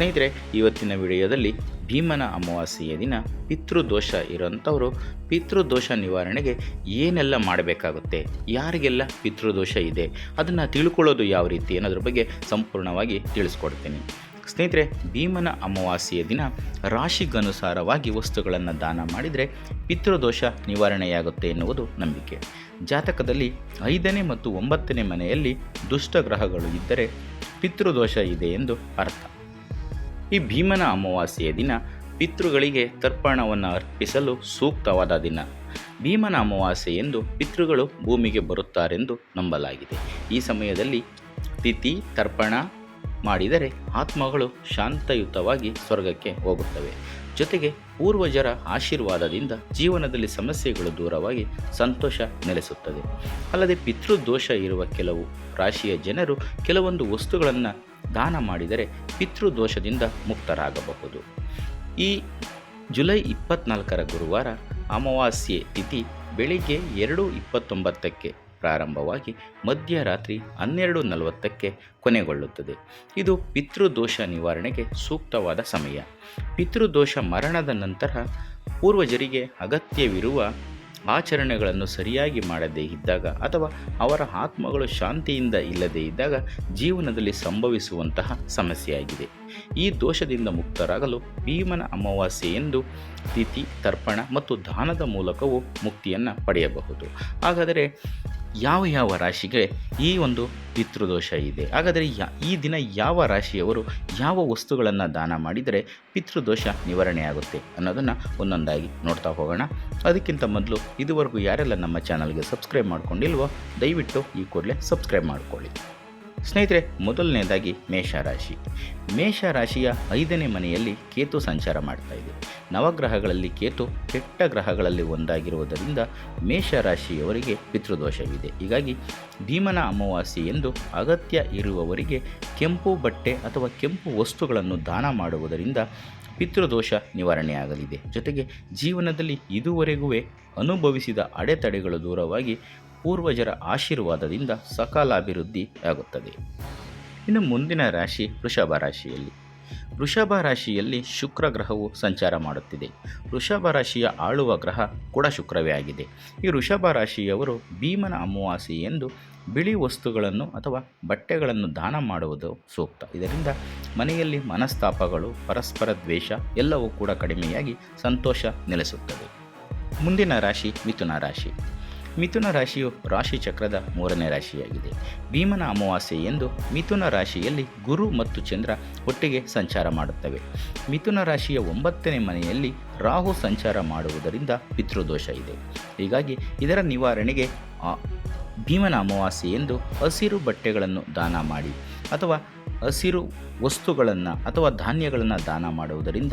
ಸ್ನೇಹಿತರೆ, ಇವತ್ತಿನ ವಿಡಿಯೋದಲ್ಲಿ ಭೀಮನ ಅಮಾವಾಸ್ಯೆಯ ದಿನ ಪಿತೃದೋಷ ಇರೋಂಥವರು ಪಿತೃದೋಷ ನಿವಾರಣೆಗೆ ಏನೆಲ್ಲ ಮಾಡಬೇಕಾಗುತ್ತೆ? ಯಾರಿಗೆಲ್ಲ ಪಿತೃದೋಷ ಇದೆ? ಅದನ್ನು ತಿಳ್ಕೊಳ್ಳೋದು ಯಾವ ರೀತಿ ಅನ್ನೋದ್ರ ಬಗ್ಗೆ ಸಂಪೂರ್ಣವಾಗಿ ತಿಳಿಸ್ಕೊಡ್ತೀನಿ. ಸ್ನೇಹಿತರೆ, ಭೀಮನ ಅಮಾವಾಸ್ಯೆಯ ದಿನ ರಾಶಿಗನುಸಾರವಾಗಿ ವಸ್ತುಗಳನ್ನು ದಾನ ಮಾಡಿದರೆ ಪಿತೃದೋಷ ನಿವಾರಣೆಯಾಗುತ್ತೆ ಎನ್ನುವುದು ನಂಬಿಕೆ. ಜಾತಕದಲ್ಲಿ ಐದನೇ ಮತ್ತು ಒಂಬತ್ತನೇ ಮನೆಯಲ್ಲಿ ದುಷ್ಟ ಗ್ರಹಗಳು ಇದ್ದರೆ ಪಿತೃದೋಷ ಇದೆ ಎಂದು ಅರ್ಥ. ಈ ಭೀಮನ ಅಮಾವಾಸ್ಯೆಯ ದಿನ ಪಿತೃಗಳಿಗೆ ತರ್ಪಣವನ್ನು ಅರ್ಪಿಸಲು ಸೂಕ್ತವಾದ ದಿನ. ಭೀಮನ ಅಮಾವಾಸ್ಯೆ ಎಂದು ಪಿತೃಗಳು ಭೂಮಿಗೆ ಬರುತ್ತಾರೆಂದು ನಂಬಲಾಗಿದೆ. ಈ ಸಮಯದಲ್ಲಿ ತಿಥಿ, ತರ್ಪಣ ಮಾಡಿದರೆ ಆತ್ಮಗಳು ಶಾಂತಯುತವಾಗಿ ಸ್ವರ್ಗಕ್ಕೆ ಹೋಗುತ್ತವೆ. ಜೊತೆಗೆ ಪೂರ್ವಜರ ಆಶೀರ್ವಾದದಿಂದ ಜೀವನದಲ್ಲಿ ಸಮಸ್ಯೆಗಳು ದೂರವಾಗಿ ಸಂತೋಷ ನೆಲೆಸುತ್ತದೆ. ಅಲ್ಲದೆ ಪಿತೃದೋಷ ಇರುವ ಕೆಲವು ರಾಶಿಯ ಜನರು ಕೆಲವೊಂದು ವಸ್ತುಗಳನ್ನು ದಾನ ಮಾಡಿದರೆ ಪಿತೃದೋಷದಿಂದ ಮುಕ್ತರಾಗಬಹುದು. ಈ ಜುಲೈ ಇಪ್ಪತ್ನಾಲ್ಕರ ಗುರುವಾರ ಅಮಾವಾಸ್ಯೆ ತಿಥಿ ಬೆಳಿಗ್ಗೆ ಎರಡು ಇಪ್ಪತ್ತೊಂಬತ್ತಕ್ಕೆ ಪ್ರಾರಂಭವಾಗಿ ಮಧ್ಯರಾತ್ರಿ ಹನ್ನೆರಡು ನಲವತ್ತಕ್ಕೆ ಕೊನೆಗೊಳ್ಳುತ್ತದೆ. ಇದು ಪಿತೃದೋಷ ನಿವಾರಣೆಗೆ ಸೂಕ್ತವಾದ ಸಮಯ. ಪಿತೃದೋಷ ಮರಣದ ನಂತರ ಪೂರ್ವಜರಿಗೆ ಅಗತ್ಯವಿರುವ ಆಚರಣೆಗಳನ್ನು ಸರಿಯಾಗಿ ಮಾಡದೇ ಇದ್ದಾಗ ಅಥವಾ ಅವರ ಆತ್ಮಗಳು ಶಾಂತಿಯಿಂದ ಇಲ್ಲದೇ ಇದ್ದಾಗ ಜೀವನದಲ್ಲಿ ಸಂಭವಿಸುವಂತಹ ಸಮಸ್ಯೆಯಾಗಿದೆ. ಈ ದೋಷದಿಂದ ಮುಕ್ತರಾಗಲು ಭೀಮನ ಅಮಾವಾಸ್ಯೆ ಎಂದು ತಿಥಿ, ತರ್ಪಣ ಮತ್ತು ದಾನದ ಮೂಲಕವೂ ಮುಕ್ತಿಯನ್ನು ಪಡೆಯಬಹುದು. ಹಾಗಾದರೆ ಯಾವ ಯಾವ ರಾಶಿಗೆ ಈ ಒಂದು ಪಿತೃದೋಷ ಇದೆ? ಹಾಗಾದರೆ ಯಾ, ಈ ದಿನ ಯಾವ ರಾಶಿಯವರು ಯಾವ ವಸ್ತುಗಳನ್ನು ದಾನ ಮಾಡಿದರೆ ಪಿತೃದೋಷ ನಿವಾರಣೆಯಾಗುತ್ತೆ ಅನ್ನೋದನ್ನು ಒಂದೊಂದಾಗಿ ನೋಡ್ತಾ ಹೋಗೋಣ. ಅದಕ್ಕಿಂತ ಮೊದಲು ಇದುವರೆಗೂ ಯಾರೆಲ್ಲ ನಮ್ಮ ಚಾನಲ್ಗೆ ಸಬ್ಸ್ಕ್ರೈಬ್ ಮಾಡ್ಕೊಂಡಿಲ್ವೋ, ದಯವಿಟ್ಟು ಈ ಕೂಡಲೇ ಸಬ್ಸ್ಕ್ರೈಬ್ ಮಾಡಿಕೊಳ್ಳಿ. ಸ್ನೇಹಿತರೆ, ಮೊದಲನೇದಾಗಿ ಮೇಷರಾಶಿ ಮೇಷರಾಶಿಯ ಐದನೇ ಮನೆಯಲ್ಲಿ ಕೇತು ಸಂಚಾರ ಮಾಡ್ತಾ ನವಗ್ರಹಗಳಲ್ಲಿ ಕೇತು ಕೆಟ್ಟ ಗ್ರಹಗಳಲ್ಲಿ ಒಂದಾಗಿರುವುದರಿಂದ ಮೇಷರಾಶಿಯವರಿಗೆ ಪಿತೃದೋಷವಿದೆ. ಹೀಗಾಗಿ ಭೀಮನ ಅಮಾವಾಸ್ಯೆ ಎಂದು ಅಗತ್ಯ ಇರುವವರಿಗೆ ಕೆಂಪು ಬಟ್ಟೆ ಅಥವಾ ಕೆಂಪು ವಸ್ತುಗಳನ್ನು ದಾನ ಮಾಡುವುದರಿಂದ ಪಿತೃದೋಷ ನಿವಾರಣೆಯಾಗಲಿದೆ. ಜೊತೆಗೆ ಜೀವನದಲ್ಲಿ ಇದುವರೆಗೂ ಅನುಭವಿಸಿದ ಅಡೆತಡೆಗಳು ದೂರವಾಗಿ ಪೂರ್ವಜರ ಆಶೀರ್ವಾದದಿಂದ ಸಕಾಲ ಆಗುತ್ತದೆ ಇನ್ನು ಮುಂದಿನ ರಾಶಿ ವೃಷಭ ರಾಶಿಯಲ್ಲಿ. ವೃಷಭ ರಾಶಿಯಲ್ಲಿ ಶುಕ್ರ ಗ್ರಹವು ಸಂಚಾರ ಮಾಡುತ್ತಿದೆ. ವೃಷಭ ರಾಶಿಯ ಆಳುವ ಗ್ರಹ ಕೂಡ ಶುಕ್ರವೇ ಆಗಿದೆ. ಈ ವೃಷಭ ರಾಶಿಯವರು ಭೀಮನ ಅಮಾವಾಸ್ಯೆ ಎಂದು ಬಿಳಿ ವಸ್ತುಗಳನ್ನು ಅಥವಾ ಬಟ್ಟೆಗಳನ್ನು ದಾನ ಮಾಡುವುದು ಸೂಕ್ತ. ಇದರಿಂದ ಮನೆಯಲ್ಲಿ ಮನಸ್ತಾಪಗಳು, ಪರಸ್ಪರ ದ್ವೇಷ ಎಲ್ಲವೂ ಕೂಡ ಕಡಿಮೆಯಾಗಿ ಸಂತೋಷ ನೆಲೆಸುತ್ತದೆ. ಮುಂದಿನ ರಾಶಿ ಮಿಥುನ ರಾಶಿ. ಮಿಥುನ ರಾಶಿಯು ರಾಶಿ ಚಕ್ರದ ಮೂರನೇ ರಾಶಿಯಾಗಿದೆ. ಭೀಮನ ಅಮಾವಾಸ್ಯೆ ಎಂದು ಮಿಥುನ ರಾಶಿಯಲ್ಲಿ ಗುರು ಮತ್ತು ಚಂದ್ರ ಒಟ್ಟಿಗೆ ಸಂಚಾರ ಮಾಡುತ್ತವೆ. ಮಿಥುನ ರಾಶಿಯ ಒಂಬತ್ತನೇ ಮನೆಯಲ್ಲಿ ರಾಹು ಸಂಚಾರ ಮಾಡುವುದರಿಂದ ಪಿತೃದೋಷ ಇದೆ. ಹೀಗಾಗಿ ಇದರ ನಿವಾರಣೆಗೆ ಭೀಮನ ಅಮಾವಾಸ್ಯೆ ಎಂದು ಹಸಿರು ಬಟ್ಟೆಗಳನ್ನು ದಾನ ಮಾಡಿ ಅಥವಾ ಹಸಿರು ವಸ್ತುಗಳನ್ನು ಅಥವಾ ಧಾನ್ಯಗಳನ್ನು ದಾನ ಮಾಡುವುದರಿಂದ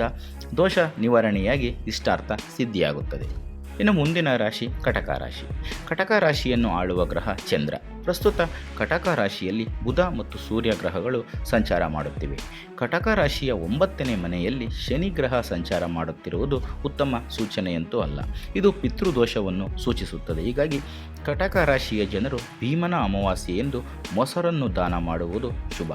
ದೋಷ ನಿವಾರಣೆಯಾಗಿ ಇಷ್ಟಾರ್ಥ ಸಿದ್ಧಿಯಾಗುತ್ತದೆ. ಇನ್ನು ಮುಂದಿನ ರಾಶಿ ಕಟಕ ರಾಶಿ. ಕಟಕ ರಾಶಿಯನ್ನು ಆಳುವ ಗ್ರಹ ಚಂದ್ರ. ಪ್ರಸ್ತುತ ಕಟಕ ರಾಶಿಯಲ್ಲಿ ಬುಧ ಮತ್ತು ಸೂರ್ಯ ಗ್ರಹಗಳು ಸಂಚಾರ ಮಾಡುತ್ತಿವೆ. ಕಟಕ ರಾಶಿಯ ಒಂಬತ್ತನೇ ಮನೆಯಲ್ಲಿ ಶನಿ ಗ್ರಹ ಸಂಚಾರ ಮಾಡುತ್ತಿರುವುದು ಉತ್ತಮ ಸೂಚನೆಯಂತೂ ಅಲ್ಲ. ಇದು ಪಿತೃದೋಷವನ್ನು ಸೂಚಿಸುತ್ತದೆ. ಹೀಗಾಗಿ ಕಟಕ ರಾಶಿಯ ಜನರು ಭೀಮನ ಅಮಾವಾಸ್ಯೆ ಎಂದು ಮೊಸರನ್ನು ದಾನ ಮಾಡುವುದು ಶುಭ.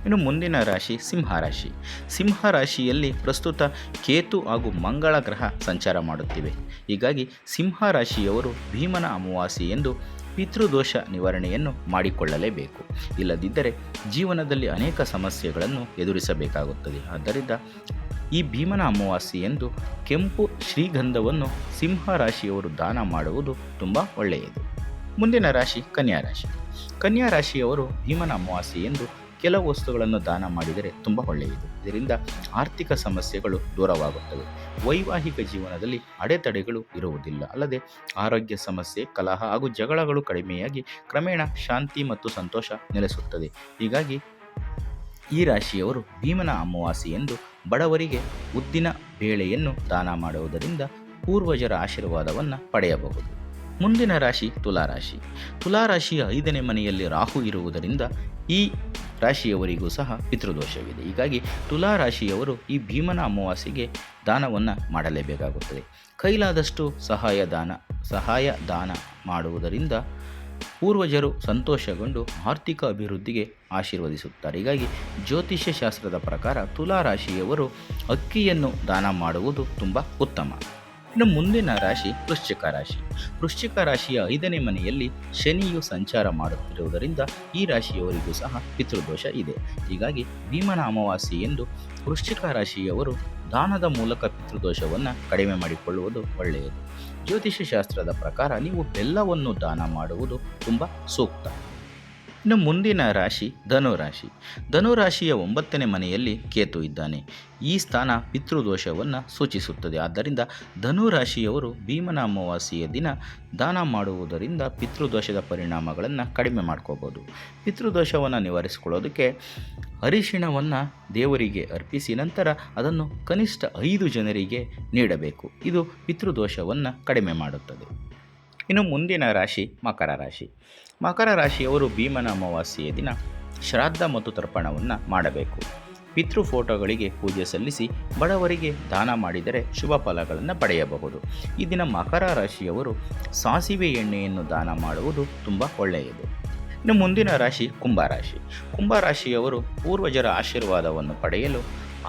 ಇನ್ನು ಮುಂದಿನ ರಾಶಿ ಸಿಂಹ ರಾಶಿ. ಸಿಂಹ ರಾಶಿಯಲ್ಲಿ ಪ್ರಸ್ತುತ ಕೇತು ಹಾಗೂ ಮಂಗಳ ಗ್ರಹ ಸಂಚಾರ ಮಾಡುತ್ತಿವೆ. ಹೀಗಾಗಿ ಸಿಂಹ ರಾಶಿಯವರು ಭೀಮನ ಅಮಾವಾಸ್ಯೆ ಎಂದು ಪಿತೃದೋಷ ನಿವಾರಣೆಯನ್ನು ಮಾಡಿಕೊಳ್ಳಲೇಬೇಕು. ಇಲ್ಲದಿದ್ದರೆ ಜೀವನದಲ್ಲಿ ಅನೇಕ ಸಮಸ್ಯೆಗಳನ್ನು ಎದುರಿಸಬೇಕಾಗುತ್ತದೆ. ಆದ್ದರಿಂದ ಈ ಭೀಮನ ಅಮಾವಾಸ್ಯೆ ಎಂದು ಕೆಂಪು ಶ್ರೀಗಂಧವನ್ನು ಸಿಂಹ ರಾಶಿಯವರು ದಾನ ಮಾಡುವುದು ತುಂಬ ಒಳ್ಳೆಯದು. ಮುಂದಿನ ರಾಶಿ ಕನ್ಯಾ ರಾಶಿ. ಕನ್ಯಾ ರಾಶಿಯವರು ಭೀಮನ ಅಮಾವಾಸ್ಯೆ ಎಂದು ಕೆಲವು ವಸ್ತುಗಳನ್ನು ದಾನ ಮಾಡಿದರೆ ತುಂಬ ಒಳ್ಳೆಯದು. ಇದರಿಂದ ಆರ್ಥಿಕ ಸಮಸ್ಯೆಗಳು ದೂರವಾಗುತ್ತವೆ. ವೈವಾಹಿಕ ಜೀವನದಲ್ಲಿ ಅಡೆತಡೆಗಳು ಇರುವುದಿಲ್ಲ. ಅಲ್ಲದೆ ಆರೋಗ್ಯ ಸಮಸ್ಯೆ, ಕಲಹ ಹಾಗೂ ಜಗಳಗಳು ಕಡಿಮೆಯಾಗಿ ಕ್ರಮೇಣ ಶಾಂತಿ ಮತ್ತು ಸಂತೋಷ ನೆಲೆಸುತ್ತದೆ. ಹೀಗಾಗಿ ಈ ರಾಶಿಯವರು ಭೀಮನ ಅಮಾವಾಸ್ಯೆ ಎಂದು ಬಡವರಿಗೆ ಉದ್ದಿನ ಬೇಳೆಯನ್ನು ದಾನ ಮಾಡುವುದರಿಂದ ಪೂರ್ವಜರ ಆಶೀರ್ವಾದವನ್ನು ಪಡೆಯಬಹುದು. ಮುಂದಿನ ರಾಶಿ ತುಲಾರಾಶಿ. ತುಲಾರಾಶಿಯ ಐದನೇ ಮನೆಯಲ್ಲಿ ರಾಹು ಇರುವುದರಿಂದ ಈ ರಾಶಿಯವರಿಗೂ ಸಹ ಪಿತೃದೋಷವಿದೆ. ಹೀಗಾಗಿ ತುಲಾ ರಾಶಿಯವರು ಈ ಭೀಮನ ಅಮಾವಾಸ್ಯೆಗೆ ದಾನವನ್ನು ಮಾಡಲೇಬೇಕಾಗುತ್ತದೆ. ಕೈಲಾದಷ್ಟು ಸಹಾಯ ದಾನ ಸಹಾಯ ದಾನ ಮಾಡುವುದರಿಂದ ಪೂರ್ವಜರು ಸಂತೋಷಗೊಂಡು ಆರ್ಥಿಕ ಅಭಿವೃದ್ಧಿಗೆ ಆಶೀರ್ವದಿಸುತ್ತಾರೆ. ಹೀಗಾಗಿ ಜ್ಯೋತಿಷ್ಯ ಶಾಸ್ತ್ರದ ಪ್ರಕಾರ ತುಲಾ ರಾಶಿಯವರು ಅಕ್ಕಿಯನ್ನು ದಾನ ಮಾಡುವುದು ತುಂಬ ಉತ್ತಮ. ಇನ್ನು ಮುಂದಿನ ರಾಶಿ ವೃಶ್ಚಿಕ ರಾಶಿ. ವೃಶ್ಚಿಕ ರಾಶಿಯ ಐದನೇ ಮನೆಯಲ್ಲಿ ಶನಿಯು ಸಂಚಾರ ಮಾಡುತ್ತಿರುವುದರಿಂದ ಈ ರಾಶಿಯವರಿಗೂ ಸಹ ಪಿತೃದೋಷ ಇದೆ. ಹೀಗಾಗಿ ಭೀಮನ ಅಮಾವಾಸ್ಯೆ ಎಂದು ವೃಶ್ಚಿಕ ರಾಶಿಯವರು ದಾನದ ಮೂಲಕ ಪಿತೃದೋಷವನ್ನು ಕಡಿಮೆ ಮಾಡಿಕೊಳ್ಳುವುದು ಒಳ್ಳೆಯದು. ಜ್ಯೋತಿಷ್ಯ ಶಾಸ್ತ್ರದ ಪ್ರಕಾರ ನೀವು ಬೆಲ್ಲವನ್ನು ದಾನ ಮಾಡುವುದು ತುಂಬ ಸೂಕ್ತ. ಇನ್ನು ಮುಂದಿನ ರಾಶಿ ಧನುರಾಶಿ. ಧನುರಾಶಿಯ ಒಂಬತ್ತನೇ ಮನೆಯಲ್ಲಿ ಕೇತು ಇದ್ದಾನೆ. ಈ ಸ್ಥಾನ ಪಿತೃದೋಷವನ್ನು ಸೂಚಿಸುತ್ತದೆ. ಆದ್ದರಿಂದ ಧನುರಾಶಿಯವರು ಭೀಮನ ಅಮಾವಾಸ್ಯೆಯ ದಿನ ದಾನ ಮಾಡುವುದರಿಂದ ಪಿತೃದೋಷದ ಪರಿಣಾಮಗಳನ್ನು ಕಡಿಮೆ ಮಾಡ್ಕೋಬೋದು. ಪಿತೃದೋಷವನ್ನು ನಿವಾರಿಸಿಕೊಳ್ಳೋದಕ್ಕೆ ಅರಿಶಿಣವನ್ನು ದೇವರಿಗೆ ಅರ್ಪಿಸಿ ನಂತರ ಅದನ್ನು ಕನಿಷ್ಠ ಐದು ಜನರಿಗೆ ನೀಡಬೇಕು. ಇದು ಪಿತೃದೋಷವನ್ನು ಕಡಿಮೆ ಮಾಡುತ್ತದೆ. ಇನ್ನು ಮುಂದಿನ ರಾಶಿ ಮಕರ ರಾಶಿ. ಮಕರ ರಾಶಿಯವರು ಭೀಮನ ಅಮಾವಾಸ್ಯೆಯ ದಿನ ಶ್ರಾದ್ದ ಮತ್ತು ತರ್ಪಣವನ್ನು ಮಾಡಬೇಕು. ಪಿತೃ ಫೋಟೋಗಳಿಗೆ ಪೂಜೆ ಸಲ್ಲಿಸಿ ಬಡವರಿಗೆ ದಾನ ಮಾಡಿದರೆ ಶುಭ ಫಲಗಳನ್ನು ಪಡೆಯಬಹುದು. ಈ ದಿನ ಮಕರ ರಾಶಿಯವರು ಸಾಸಿವೆ ಎಣ್ಣೆಯನ್ನು ದಾನ ಮಾಡುವುದು ತುಂಬ ಒಳ್ಳೆಯದು. ಇನ್ನು ಮುಂದಿನ ರಾಶಿ ಕುಂಭರಾಶಿ ಕುಂಭರಾಶಿಯವರು ಪೂರ್ವಜರ ಆಶೀರ್ವಾದವನ್ನು ಪಡೆಯಲು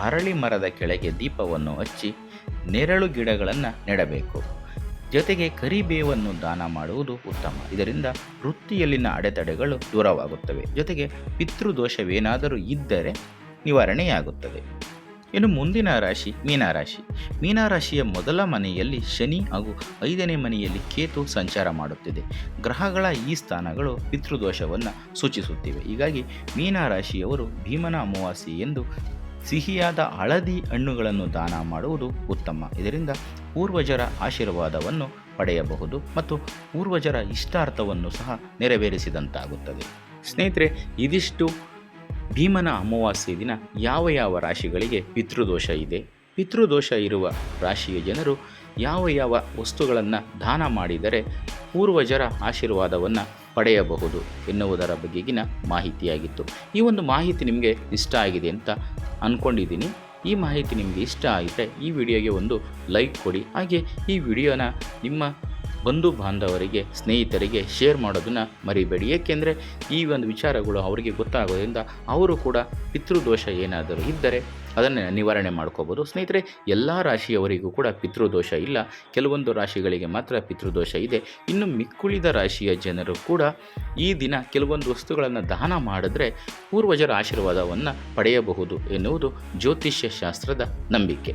ಅರಳಿ ಮರದ ಕೆಳಗೆ ದೀಪವನ್ನು ಹಚ್ಚಿ ನೆರಳು ಗಿಡಗಳನ್ನು ನೆಡಬೇಕು. ಜೊತೆಗೆ ಕರಿಬೇವನ್ನು ದಾನ ಮಾಡುವುದು ಉತ್ತಮ. ಇದರಿಂದ ವೃತ್ತಿಯಲ್ಲಿನ ಅಡೆತಡೆಗಳು ದೂರವಾಗುತ್ತವೆ. ಜೊತೆಗೆ ಪಿತೃದೋಷವೇನಾದರೂ ಇದ್ದರೆ ನಿವಾರಣೆಯಾಗುತ್ತದೆ. ಇನ್ನು ಮುಂದಿನ ರಾಶಿ ಮೀನರಾಶಿ. ಮೀನರಾಶಿಯ ಮೊದಲ ಮನೆಯಲ್ಲಿ ಶನಿ ಹಾಗೂ ಐದನೇ ಮನೆಯಲ್ಲಿ ಕೇತು ಸಂಚಾರ ಮಾಡುತ್ತಿದೆ. ಗ್ರಹಗಳ ಈ ಸ್ಥಾನಗಳು ಪಿತೃದೋಷವನ್ನು ಸೂಚಿಸುತ್ತಿವೆ. ಹೀಗಾಗಿ ಮೀನರಾಶಿಯವರು ಭೀಮನ ಅಮಾವಾಸ್ಯೆ ಎಂದು ಸಿಹಿಯಾದ ಹಳದಿ ಹಣ್ಣುಗಳನ್ನು ದಾನ ಮಾಡುವುದು ಉತ್ತಮ. ಇದರಿಂದ ಪೂರ್ವಜರ ಆಶೀರ್ವಾದವನ್ನು ಪಡೆಯಬಹುದು ಮತ್ತು ಪೂರ್ವಜರ ಇಷ್ಟಾರ್ಥವನ್ನು ಸಹ ನೆರವೇರಿಸಿದಂತಾಗುತ್ತದೆ. ಸ್ನೇಹಿತರೆ, ಇದಿಷ್ಟು ಭೀಮನ ಅಮಾವಾಸ್ಯೆ ದಿನ ಯಾವ ಯಾವ ರಾಶಿಗಳಿಗೆ ಪಿತೃದೋಷ ಇದೆ? ಪಿತೃದೋಷ ಇರುವ ರಾಶಿಯ ಜನರು ಯಾವ ಯಾವ ವಸ್ತುಗಳನ್ನು ದಾನ ಮಾಡಿದರೆ ಪೂರ್ವಜರ ಆಶೀರ್ವಾದವನ್ನು ಪಡೆಯಬಹುದು ಎನ್ನುವುದರ ಬಗೆಗಿನ ಮಾಹಿತಿಯಾಗಿತ್ತು. ಈ ಒಂದು ಮಾಹಿತಿ ನಿಮಗೆ ಇಷ್ಟ ಆಗಿದೆ ಅಂತ ಅಂದ್ಕೊಂಡಿದ್ದೀನಿ ಈ ಮಾಹಿತಿ ನಿಮಗೆ ಇಷ್ಟ ಆಗಿದ್ದರೆ ಈ ವಿಡಿಯೋಗೆ ಒಂದು ಲೈಕ್ ಕೊಡಿ. ಹಾಗೆ ಈ ವಿಡಿಯೋನ ನಿಮ್ಮ ಬಂಧು ಬಾಂಧವರಿಗೆ, ಸ್ನೇಹಿತರಿಗೆ ಶೇರ್ ಮಾಡೋದನ್ನು ಮರಿಬೇಡಿ. ಏಕೆಂದರೆ ಈ ಒಂದು ವಿಚಾರಗಳು ಅವರಿಗೆ ಗೊತ್ತಾಗೋದ್ರಿಂದ ಅವರು ಕೂಡ ಪಿತೃದೋಷ ಏನಾದರೂ ಇದ್ದರೆ ಅದನ್ನು ನಿವಾರಣೆ ಮಾಡ್ಕೋಬೋದು. ಸ್ನೇಹಿತರೆ, ಎಲ್ಲ ರಾಶಿಯವರಿಗೂ ಕೂಡ ಪಿತೃದೋಷ ಇಲ್ಲ. ಕೆಲವೊಂದು ರಾಶಿಗಳಿಗೆ ಮಾತ್ರ ಪಿತೃದೋಷ ಇದೆ. ಇನ್ನು ಮಿಕ್ಕುಳಿದ ರಾಶಿಯ ಜನರು ಕೂಡ ಈ ದಿನ ಕೆಲವೊಂದು ವಸ್ತುಗಳನ್ನು ದಾನ ಮಾಡಿದ್ರೆ ಪೂರ್ವಜರ ಆಶೀರ್ವಾದವನ್ನು ಪಡೆಯಬಹುದು ಎನ್ನುವುದು ಜ್ಯೋತಿಷ್ಯ ಶಾಸ್ತ್ರದ ನಂಬಿಕೆ.